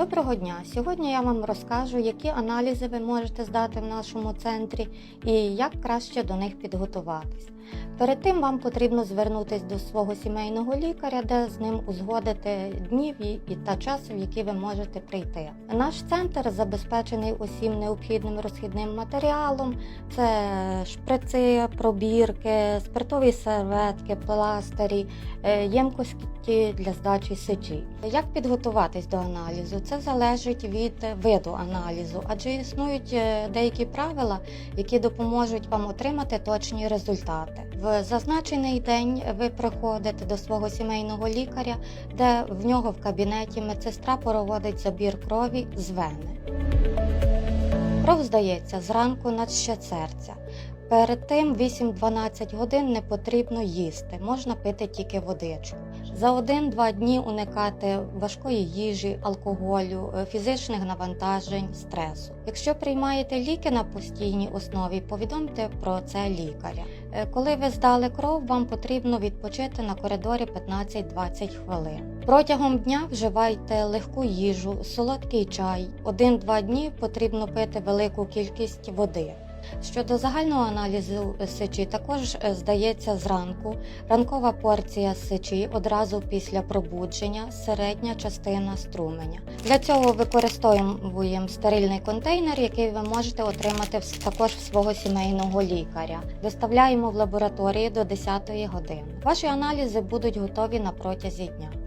Доброго дня! Сьогодні я вам розкажу, які аналізи ви можете здати в нашому центрі і як краще до них підготуватись. Перед тим вам потрібно звернутися до свого сімейного лікаря, де з ним узгодити днів і та часу, в які ви можете прийти. Наш центр забезпечений усім необхідним розхідним матеріалом: це шприци, пробірки, спиртові серветки, пластирі, е, ємкості для здачі сечі. Як підготуватись до аналізу? Це залежить від виду аналізу, адже існують е, деякі правила, які допоможуть вам отримати точні результати. В зазначений день ви приходите до свого сімейного лікаря, де в нього в кабінеті медсестра проводить забір крові з вени. Кров здається зранку на ще серця. Перед тим 8-12 годин не потрібно їсти, можна пити тільки водичку. За 1-2 дні уникати важкої їжі, алкоголю, е, фізичних навантажень, стресу. Якщо приймаєте ліки на постійній основі, повідомте про це лікаря. Е, Коли ви здали кров, вам потрібно відпочити на коридорі 15-20 хвилин. Протягом дня вживайте легку їжу, солодкий чай. 1-2 дні потрібно пити велику кількість води. Щодо загального аналізу сечі, також е, здається зранку. Ранкова порція сечі одразу після пробудження, середня частина струменя. Для цього використовуємо стерильний контейнер, який ви можете отримати також в свого сімейного лікаря. Доставляємо в лабораторії до 10 години. Ваші аналізи будуть готові на протязі дня.